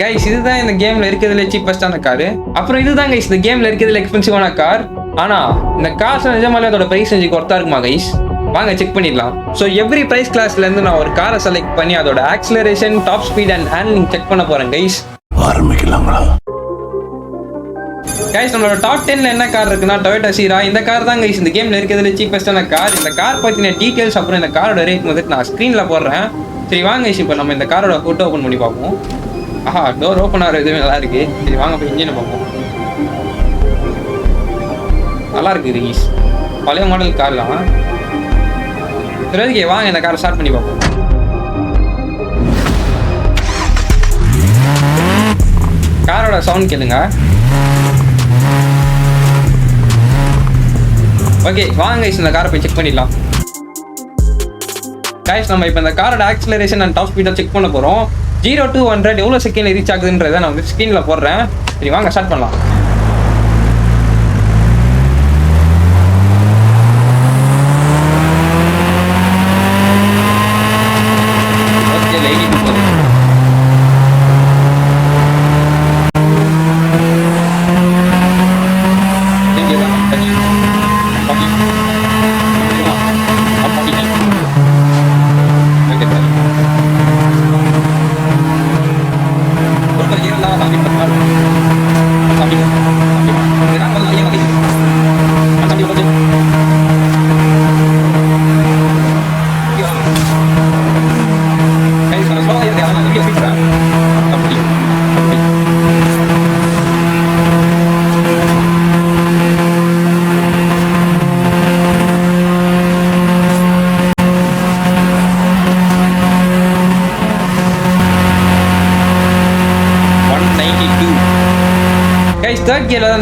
Guys இதுதான் இந்த கேம்ல இருக்கிறதுல சீப்பஸ்டான கார் அப்புறம் இதுதான் கைஸ் இந்த கேம்ல இருக்கிறதுல எக்ஸ்பென்சிவான கார் ஆனா இந்த காசு நிஜமாலே அதோட பிரைஸ் செஞ்சு கொடுத்தா இருக்குமா கைஸ் வாங்க செக் பண்ணிடலாம். ஸோ எவ்ரி பிரைஸ் கிளாஸ்ல இருந்து நான் ஒரு காரை செலக்ட் பண்ணி அதோட acceleration top speed and handling check பண்ண போறேன் கைஸ் ஆரம்பிக்கலாங்களா கைஸ் நம்மளோட டாப் டென்ல என்ன கார் இருக்குன்னா டொயோட்டா சீரா இந்த கார் தான் கைஸ் இந்த கேம்ல இருக்கிறதுல சீப்பஸ்டான கார் இந்த கார் பத்தின டீடைல்ஸ் அப்புறம் இந்த காரோட ரேட் வந்துட்டு நான் ஸ்க்ரீன்ல போடுறேன். சரி வாங்க கைஸ் இப்போ நம்ம இந்த காரோட ஃபோட்டோ ஓப்பன் பண்ணி பார்ப்போம். ஆஹா டோர் ஓப்பன் ஆகிற இதுவே நல்லா இருக்கு. சரி வாங்க போய் இன்ஜினை பார்ப்போம். நல்லா இருக்கு ரிகீஸ் பழைய மாடல் கார் தான். சரி வாங்க இந்த காரை ஸ்டார்ட் பண்ணி பார்ப்போம். காரோட சவுண்ட் கேளுங்க. ஓகே வாங்க இந்த காரை போய் செக் பண்ணிடலாம். கைஸ் நம்ம இப்போ இந்த காரோட ஆக்சிலரேஷன் அண்ட் டாப் ஸ்பீடாக செக் பண்ண போகிறோம் ஜீரோ டூ ஹண்ட்ரட் எவ்வளோ செகண்ட் ரீச் ஆகுதுன்றதை நான் வந்து ஸ்க்ரீனில் போடுறேன். சரி வாங்க ஸ்டார்ட் பண்ணலாம்.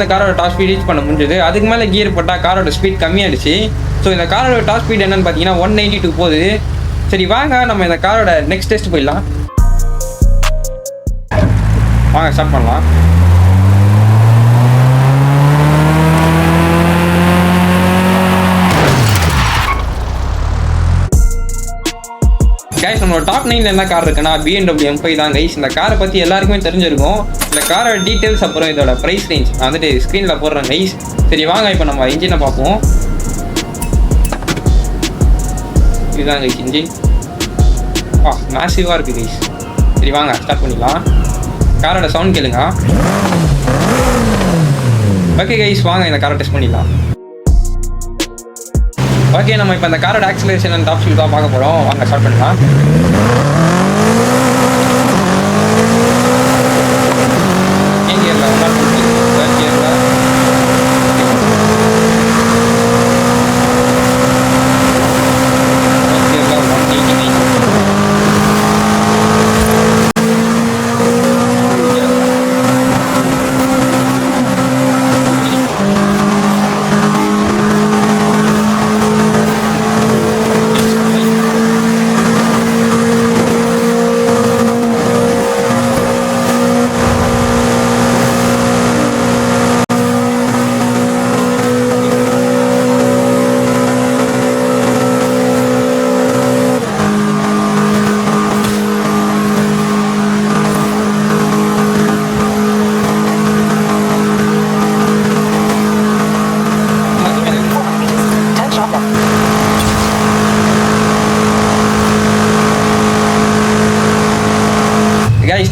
இந்த காரோட டாப் ஸ்பீட் ரீச் பண்ண முடிஞ்சது. அதுக்கு மேலே கியர் போட்டால் காரோட ஸ்பீட் கம்மியாயிடுச்சு. ஸோ இந்த காரோட டாப் ஸ்பீட் என்னன்னு பார்த்தீங்கன்னா ஒன் நைன்டி டூ போகுது. சரி வாங்க நம்ம இந்த காரோட நெக்ஸ்ட் டெஸ்ட் போயிடலாம். வாங்க ஸ்டார்ட் பண்ணலாம். கைஸ் நம்மளோட டாப் நைனில் என்ன கார் இருக்குன்னா பிஎன்டபிள்யூ எம் ஃபைவ் தான். கைஸ் இந்த காரை பற்றி எல்லாருக்குமே தெரிஞ்சிருக்கும். இந்த காரோட டீட்டெயில்ஸ் அப்புறம் இதோட ப்ரைஸ் ரேஞ்ச் நான் வந்துட்டு ஸ்க்ரீனில் போடுறேன் கைஸ் சரி வாங்க இப்போ நம்ம இன்ஜினை பார்ப்போம். இதுதான் கைஸ் இன்ஜின் ஆ மேசிவாக இருக்குது கைஸ் சரி வாங்க ஸ்டார்ட் பண்ணிடலாம். காரோட சவுண்ட் கேளுங்க. ஓகே கைஸ் வாங்க இந்த காரை டெஸ்ட் பண்ணிடலாம். ஓகே நம்ம இப்போ இந்த காரோட ஆக்சிலேஷன் அண்ட் டாப் ஸ்பீட் தான் பார்க்க போகிறோம் வாங்க ஸ்டார்ட் பண்ணலாம்.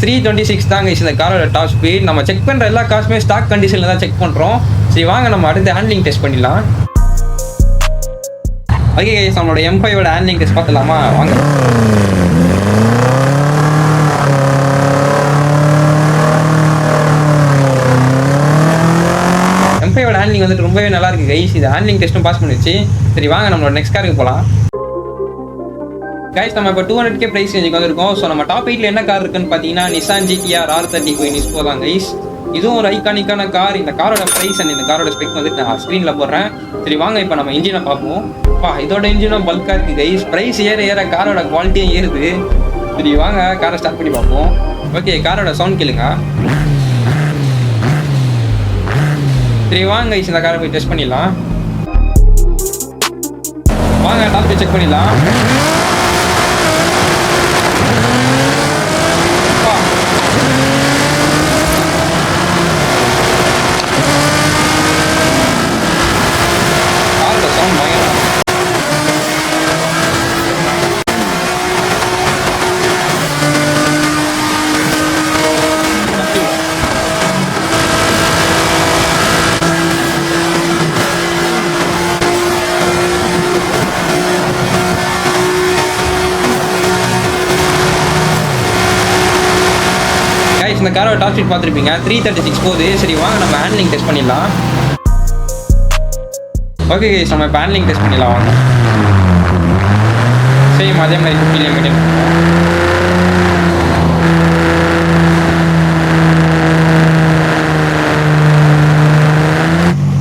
த்ரீ டுவெண்ட்டி சிக்ஸ் தான் இந்த காரோட டாப் ஸ்பீட் நம்ம செக் பண்ணுற எல்லா காசுமே ஸ்டாக் கண்டிஷனில் தான் செக் பண்ணுறோம் சரி வாங்க நம்ம அடுத்து ஹேண்ட்லிங் டெஸ்ட் பண்ணிடலாம். ஓகே கைஸ் நம்மளோட எம் ஃபைவோட ஹேண்ட்லிங் டெஸ்ட் பார்த்துலாமா வாங்க. எம் ஃபைவோட ஹேண்ட்லிங் வந்துட்டு ரொம்பவே நல்லா இருக்கு கைஸ் இது ஹேண்ட்லிங் டெஸ்ட்டும் பாஸ் பண்ணிடுச்சு. சரி வாங்க நம்மளோட நெக்ஸ்ட் காருக்கு போகலாம் கைஸ் நம்ம இப்போ டூ ஹண்ட்ரட் கே ப்ரைஸ் ரேஞ்சுக்கு வந்துருக்கோம். ஸோ நம்ம டாப் எயிட்டில் என்ன கார் இருக்குன்னு பார்த்தீங்கன்னா Nissan GTR R thirty five Nismo தான் கைஸ் இதுவும் ஒரு ஐகானிக்கான கார் இந்த காரோட ப்ரைஸ் அண்ட் இந்த காரோட ஸ்பெக் வந்துட்டு நான் ஸ்க்ரீனில் போடுறேன். சரி வாங்க இப்போ நம்ம இன்ஜினை பார்ப்போம். பா இதோட இன்ஜினும் பல்காக இருக்குது கைஸ் ப்ரைஸ் ஏற ஏற காரோட குவாலிட்டியும் ஏறுது. சரி வாங்க காரை ஸ்டார்ட் பண்ணி பார்ப்போம். ஓகே காரோட சவுண்ட் கேளுங்க. சரி வாங்க கைஸ் இந்த காரை போய் டெஸ்ட் பண்ணிடலாம். வாங்க டாப் செக் பண்ணிடலாம். கைஸ் இந்த காரோட டாப் ஸ்பீட் பார்த்துருப்பீங்க. த்ரீ தேர்ட்டி சிக்ஸ் போகுது. சரி வாங்க நம்ம ஹேண்ட்லிங் டெஸ்ட் பண்ணிடலாம். ஓகே கைஸ் நம்ம இப்போ ஹேண்ட்லிங் டெஸ்ட் பண்ணிடலாம் வாங்க. சேம் அதே மாதிரி ஃபிஃப்டி மெயின்டைன்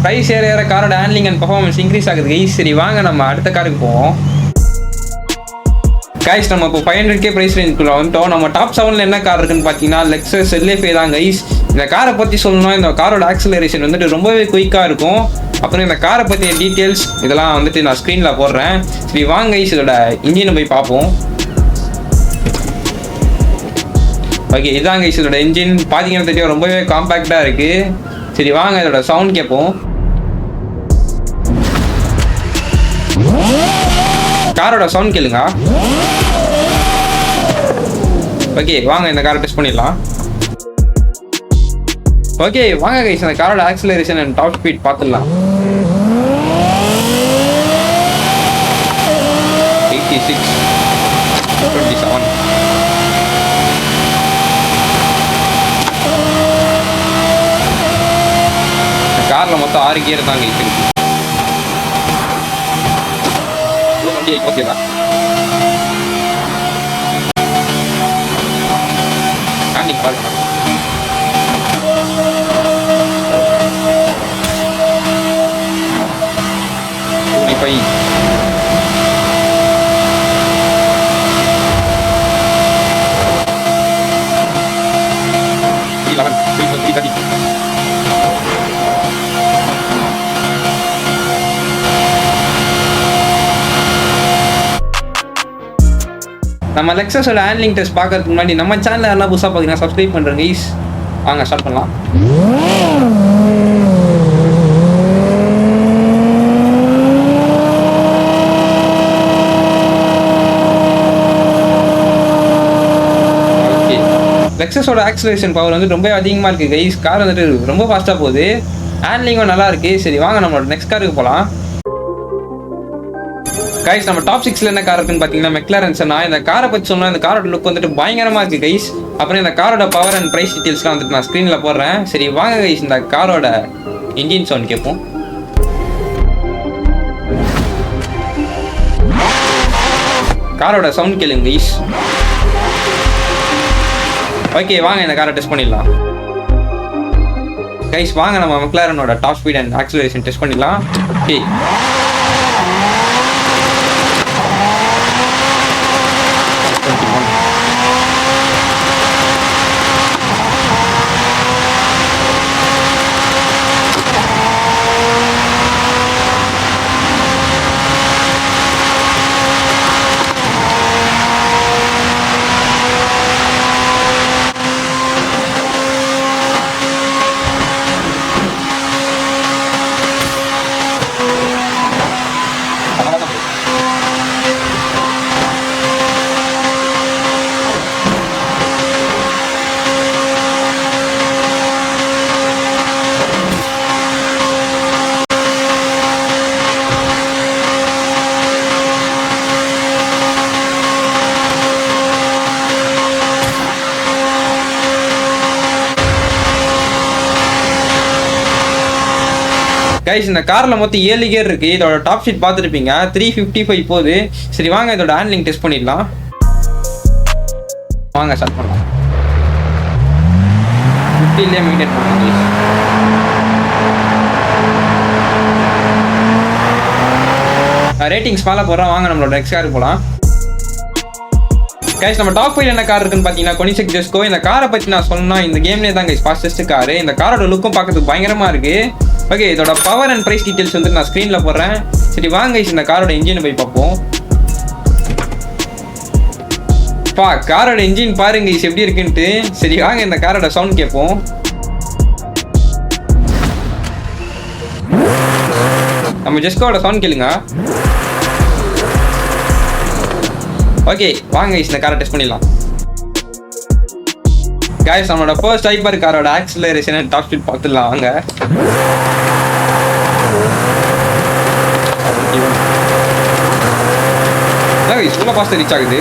ப்ரைஸ் ஏற ஏற காரோட ஹேண்ட்லிங் அண்ட் பர்ஃபார்மன்ஸ் இன்க்ரீஸ் ஆகுது கைஸ் சரி வாங்க நம்ம அடுத்த காருக்கு போவோம். கைஸ் நம்ம இப்போ ஃபைவ் ஹண்ட்ரட் கே ப்ரைஸ் ரேஞ்சுக்குள்ள வந்துட்டோம். நம்ம டாப் செவனில் என்ன கார் இருக்குன்னு பார்த்தீங்கன்னா லெக்ஸஸ் எல்ஏஃபே தான் கைஸ் இந்த காரை பற்றி சொல்லணும்னா இந்த காரோட ஆக்சலரேஷன் வந்துட்டு ரொம்பவே குயிக்காக இருக்கும். அப்புறம் இந்த காரை பற்றிய டீட்டெயில்ஸ் இதெல்லாம் வந்துட்டு நான் ஸ்க்ரீனில் போடுறேன். சரி வாங்க கைஸ் இதோட இன்ஜினை போய் பார்ப்போம். ஓகே இதாங்க கைஸ் இதோட இன்ஜின் பார்த்தீங்கன்னா தெரியும் ரொம்பவே காம்பேக்டாக இருக்குது சரி வாங்க இதோட சவுண்ட் கேட்போம். காரோட சவுண்ட் கேளுங்க. ஓகே வாங்க இந்த காரை டெஸ்ட் பண்ணிடலாம். ஓகே வாங்க கைஸ் அந்த காரோட ஆக்சிலரேஷன் அண்ட் டாப் ஸ்பீட் பார்த்துடலாம். எயிட்டி சிக்ஸ் டுவெண்ட்டி செவன் காரில் மொத்தம் ஆறு கியர் தாங்க கைஸ் இருக்கு ஓகே ஓகேடா பாருங்க நம்ம லெக்ஸஸோட ஹேண்ட்லிங் டெஸ்ட் பார்க்கறதுக்கு முன்னாடி நம்ம சேனல் யாரெல்லாம் புதுசாக பார்த்தீங்கன்னா சப்ஸ்கிரைப் பண்ணுறேங்க ஈஸ் வாங்க ஸ்டார்ட் பண்ணலாம். லெக்ஸஸோட ஆக்சலேஷன் பவர் வந்து ரொம்ப அதிகமாக இருக்குது கைஸ் கார் வந்துட்டு ரொம்ப ஃபாஸ்ட்டாக போகுது. ஹேண்ட்லிங்கும் நல்லா இருக்குது சரி வாங்க நம்மளோட நெக்ஸ்ட் காருக்கு போகலாம் கைஸ் நம்ம டாப் சிக்ஸ்ல என்ன கார் இருக்குன்னு பார்த்தீங்கன்னா மெக்லாரன் நான் இந்த காரை பற்றி சொன்னா இந்த காரோட லுக் வந்துட்டு பயங்கரமா இருக்கு கைஸ் அப்புறம் இந்த காரோட பவர் அண்ட் பிரைஸ் டீட்டெயில்ஸ்லாம் வந்துட்டு நான் ஸ்க்ரீனில் போடுறேன். சரி வாங்க கைஸ் இந்த காரோட இன்ஜின் சவுண்ட் கேட்போம். காரோட சவுண்ட் கேளுங்க கைஸ் ஓகே வாங்க இந்த காரை டெஸ்ட் பண்ணிடலாம். கைஸ் வாங்க நம்ம மெக்லாரனோட top speed and acceleration test பண்ணிடலாம். ஓகே கைஸ் இந்த காரில் மொத்தம் ஏழு கியர் இருக்கு. இதோட டாப் ஷீட் பார்த்துருப்பீங்க. த்ரீ ஃபிஃப்டி ஃபைவ் போகுது. சரி வாங்க இதோட ஹேண்ட்லிங் டெஸ்ட் பண்ணிடலாம். வாங்க ஸ்டார்ட் பண்ணலாம். ஃபிஃப்டிலே மெயின்டைன் பண்ணுங்க ரேட்டிங்ஸ் மேலே போகிறோம் வாங்க நம்மளோட நெக்ஸ்ட் கார் போகலாம் கைஸ் நம்ம டாப் ஃபைவ் என்ன கார் இருக்குன்னு பார்த்தீங்கன்னா கொனிசெக் ஜெஸ்கோ இந்த காரை பற்றி நான் சொன்னால் இந்த கேம்லேயே தான் கைஸ் ஃபாஸ்டஸ்ட் காரு இந்த காரோட லுக்கும் பார்க்கறதுக்கு பயங்கரமாக இருக்கு. ஓகே இதோட பவர் அண்ட் ப்ரைஸ் டீட்டெயில்ஸ் வந்து நான் ஸ்க்ரீனில் போடுறேன். சரி வாங்க guys, இந்த காரோட இன்ஜினை போய் பார்ப்போம். பா காரோட இன்ஜின் பாருங்க இஸ் எப்படி இருக்குன்ட்டு. சரி வாங்க இந்த காரோட சவுண்ட் கேட்போம். நம்ம ஜெஸ்கோட சவுண்ட் கேளுங்க. ஓகே வாங்க guys, இந்த காரை டெஸ்ட் பண்ணிடலாம். காய்ஸ் நம்மளோட ஃபர்ஸ்ட் ஹைப்பர் காரோட ஆக்சிலரேஷன் டாப் ஸ்பீட் பார்த்துடலாம் வாங்க. இவ்வளோ ஃபாஸ்ட்டாக ரீச் ஆகுது.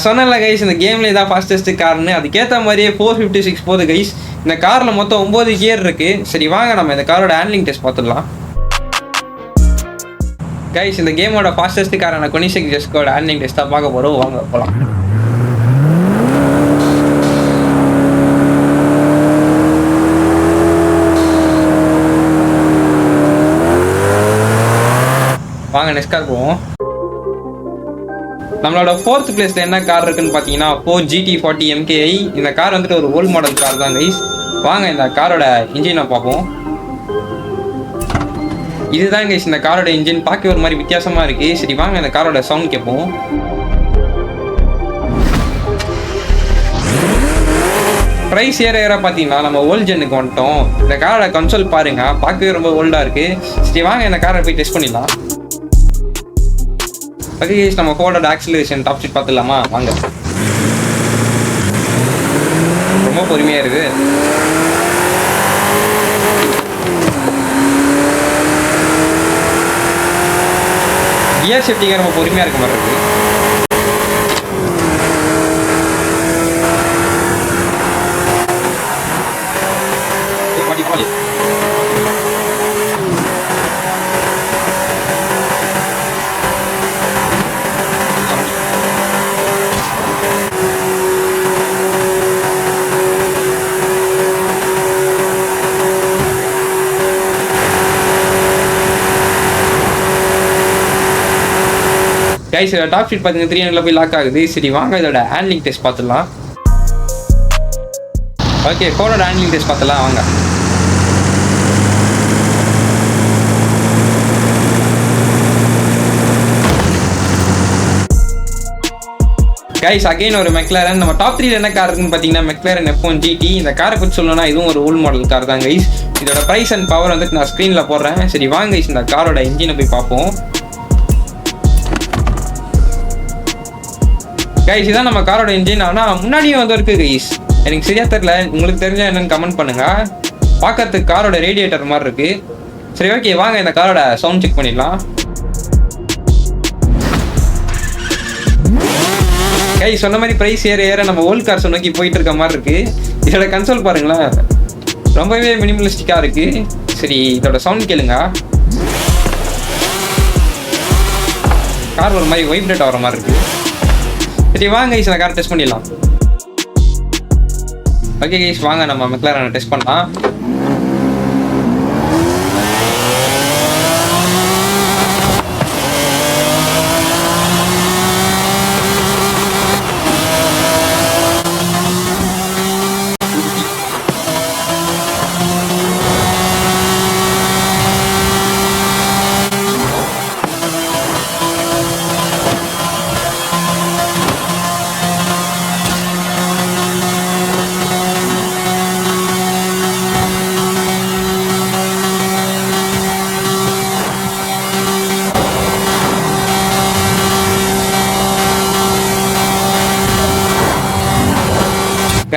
நான் சொன்னேன்ல கைஸ் இந்த கேமில் இதான் ஃபாஸ்டஸ்ட் கார்னு. அதுக்கேற்ற மாதிரியே ஃபோர் ஃபிஃப்டி சிக்ஸ் போகுது கைஸ் இந்த காரில் மொத்தம் ஒம்பது கியர் இருக்குது சரி வாங்க நம்ம இந்த காரோட ஹேண்ட்லிங் டெஸ்ட் பார்த்துடலாம். கைஸ் இந்த கேமோட ஃபாஸ்டஸ்ட் காரான கொனிசெக் ஜெஸ்கோட ஹேண்ட்லிங் டெஸ்ட்டாக பார்க்க போகிறோம் வாங்க போகலாம் வாங்க நெக்ஸ்ட் கார் போவோம். நம்மளோட ஃபோர்த் பிளேஸ்ல என்ன கார் இருக்குன்னு பார்த்தீங்கன்னா ஃபோர் ஜிடி ஃபார்ட்டி எம்கேஐ இந்த கார் வந்துட்டு ஒரு ஓல்டு மாடல் கார் தான் கைஸ் வாங்க இந்த காரோட இன்ஜினை பார்ப்போம். இதுதான் கைஸ் இந்த காரோட இன்ஜின் பார்க்க ஒரு மாதிரி வித்தியாசமாக இருக்கு. சரி வாங்க இந்த காரோட சவுண்ட் கேட்போம். ப்ரைஸ் ஏற ஏற பார்த்தீங்கன்னா நம்ம ஓல்ட் ஜென்னுக்கு வந்துட்டோம். இந்த காரோட கன்சோல் பாருங்க. பார்க்கவே ரொம்ப ஓல்டாக இருக்குது சரி வாங்க இந்த காரை போய் டெஸ்ட் பண்ணிடலாம். ஓகே நம்ம ஃபோர்டோட ஆக்சிலரேஷன் டாப் ஸ்பீட் பார்த்துடலாமா? வாங்க. ரொம்ப பொறுமையாக இருக்குது கியர் ஷிஃப்டிங்காக ரொம்ப பொறுமையாக இருக்க மாதிரி இருக்குது கைஸ் டாப் ஸ்பீட் பார்த்தீங்கன்னா த்ரீ ஹண்ட்ரட்ல போய் லாக் ஆகுது. சரி வாங்க இதோட ஹேண்ட்லிங் டெஸ்ட் பார்த்துடலாம். ஓகே ஃபோனோட ஹேண்ட்லிங் டெஸ்ட் பார்த்துலாம் வாங்க. கைஸ் அகைன் ஒரு மெக்லாரன் நம்ம டாப் த்ரீல என்ன கார் இருக்குன்னு பார்த்தீங்கன்னா மெக்லாரன் எஃப் ஜிடி இந்த காரை பற்றி சொல்லணும்னா இதுவும் ஒரு ஓல்டு மாடல் கார் தான் கைஸ் இதோட ப்ரைஸ் அண்ட் பவர் வந்துட்டு நான் ஸ்க்ரீனில் போடுறேன். சரி வாங்க கைஸ் இந்த காரோட இன்ஜினை போய் பார்ப்போம். கைஸ் இதான் நம்ம காரோட இன்ஜின் ஆனால் முன்னாடியும் வந்து இருக்குது கைஸ் எனக்கு சரியா தெரியல. உங்களுக்கு தெரிஞ்சா என்னன்னு கமெண்ட் பண்ணுங்க. பார்க்கறதுக்கு காரோட ரேடியேட்டர் மாதிரி இருக்கு. சரி ஓகே வாங்க இந்த காரோட சவுண்ட் செக் பண்ணிடலாம். கை சொன்ன மாதிரி ப்ரைஸ் ஏற ஏற நம்ம ஓல்ட் கார்ஸ் நோக்கி போயிட்டு இருக்க மாதிரி இருக்கு. இதோட கன்சோல் பாருங்களேன். ரொம்பவே மினிமலிஸ்டிக்காக இருக்கு. சரி இதோட சவுண்ட் கேளுங்க. கார் ஒரு மாதிரி வைப்ரேட் ஆகிற மாதிரி இருக்குது சரி வாங்க கைஸ் அந்த காரை டெஸ்ட் பண்ணிடலாம். ஓகே கைஸ் வாங்க நம்ம மெக்லாரனை டெஸ்ட் பண்ணலாம்.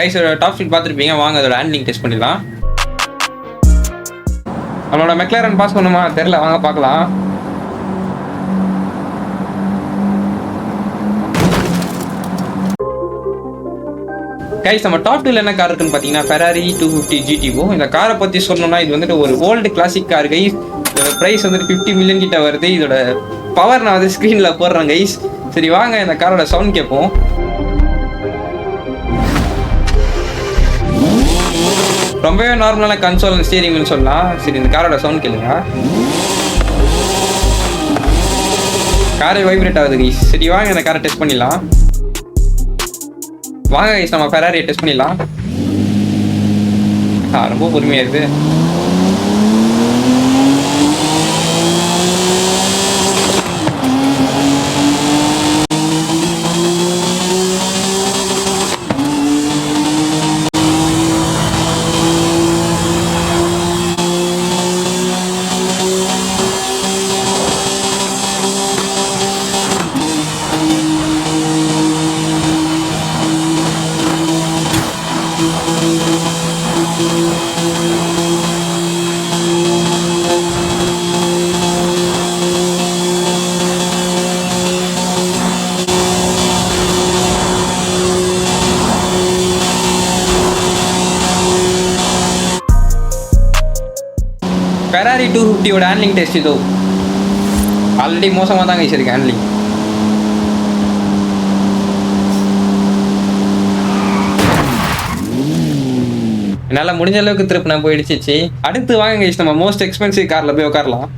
கைஸ் டாப் ஸ்பீட் பார்த்துருப்பீங்க. வாங்க அதோட ஹேண்ட்லிங் டெஸ்ட் பண்ணிடலாம். நம்மளோட மெக்லாரன் பாஸ் பண்ணுமா? தெரில வாங்க பார்க்கலாம். கைஸ் நம்ம டாப் டூவில் என்ன கார் இருக்குன்னு பார்த்தீங்கன்னா ஃபெராரி டூ ஃபிஃப்டி ஜிடிஓ இந்த காரை பற்றி சொல்லணும்னா இது வந்துட்டு ஒரு ஓல்டு கிளாசிக் கார் கைஸ் இதோட ப்ரைஸ் வந்துட்டு ஃபிஃப்டி மில்லியன் கிட்ட வருது. இதோட பவர் நான் வந்து ஸ்க்ரீனில் போடுறேன் கைஸ் சரி வாங்க இந்த காரோட சவுண்ட் கேட்போம். ரொம்பவே நார்மலான கன்சோல் ஸ்டீரிங்னு சொல்லலாம். சரி இந்த காரோட சவுண்ட் கேளுங்க. காரை வைப்ரேட் ஆகுது கைஸ் சரி வாங்க இந்த காரை டெஸ்ட் பண்ணிடலாம். வாங்க கைஸ் நம்ம ஃபெராரியை டெஸ்ட் பண்ணிடலாம். ரொம்ப பொறுமையாக இருக்குது ஃபெராரி ஹேண்ட்லிங் டெஸ்ட் இதோ. ஆல்ரெடி மோசமாக தாங்க வச்சிருக்கு இருக்கு ஹேண்ட்லிங் என்னால் முடிஞ்ச அளவுக்கு திருப்பி நான் அடுத்து வாங்க நம்ம மோஸ்ட் எக்ஸ்பென்சிவ் காரில் போய் உட்காரலாம்.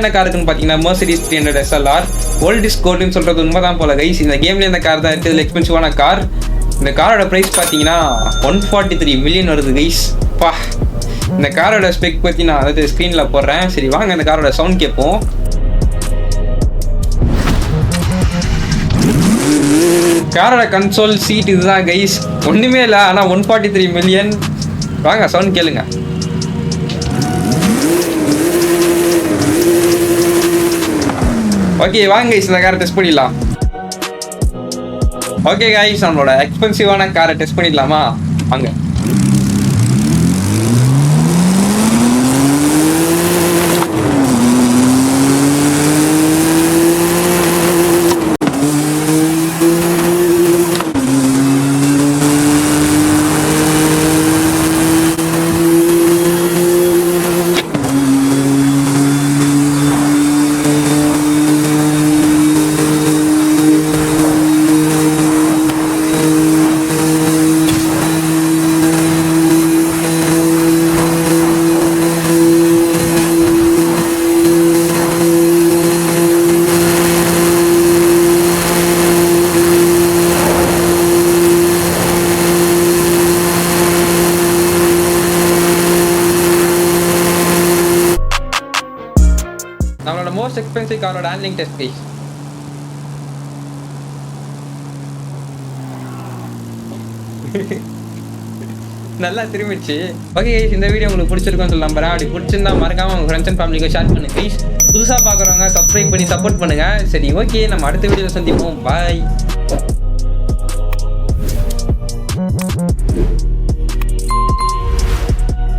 என்ன காருக்குன்னு பார்த்தீங்கன்னா Mercedes three hundred SLR old is கோல்டுன்னு சொல்றது உண்மைதான் போல கைஸ் இந்த கேம்ல இந்த கார் தான் இருக்குது. எக்ஸ்பென்சிவான கார் இந்த காரோட ப்ரைஸ் பார்த்தீங்கன்னா ஒன் ஃபார்ட்டி த்ரீ மில்லியன் வருது கைஸ் பா. இந்த காரோட ஸ்பெக் பற்றி நான் அதாவது ஸ்க்ரீனில் போடுறேன். சரி வாங்க இந்த காரோட சவுண்ட் கேட்போம். காரோட கன்சோல் சீட் இதுதான் கைஸ் ஒன்றுமே இல்லை ஆனால் ஒன் ஃபார்ட்டி த்ரீ மில்லியன் வாங்க சவுண்ட் கேளுங்க. ஓகே வாங்க இந்த காரை டெஸ்ட் பண்ணிடலாம். ஓகே காய்ஸ் நம்மளோட எக்ஸ்பென்சிவான காரை டெஸ்ட் பண்ணிடலாமா? வாங்க நம்மளோட மோஸ்ட் எக்ஸ்பென்சிவ் காரோட ஹேண்ட்லிங் டெஸ்ட் கைஸ் நல்லா திரும்பிடுச்சு. ஓகே கைஸ் இந்த வீடியோ உங்களுக்கு பிடிச்சிருக்கும்னு சொல்லி நம்புறேன் அப்படி பிடிச்சிருந்தா மறக்காம உங்க ஃப்ரெண்ட்ஸ் அண்ட் ஃபேமிலிக்கு ஷேர் பண்ணுங்க கைஸ் புதுசாக பார்க்குறவங்க சப்ஸ்கிரைப் பண்ணி சப்போர்ட் பண்ணுங்க. சரி ஓகே நம்ம அடுத்த வீடியோவில் சந்திப்போம். பாய்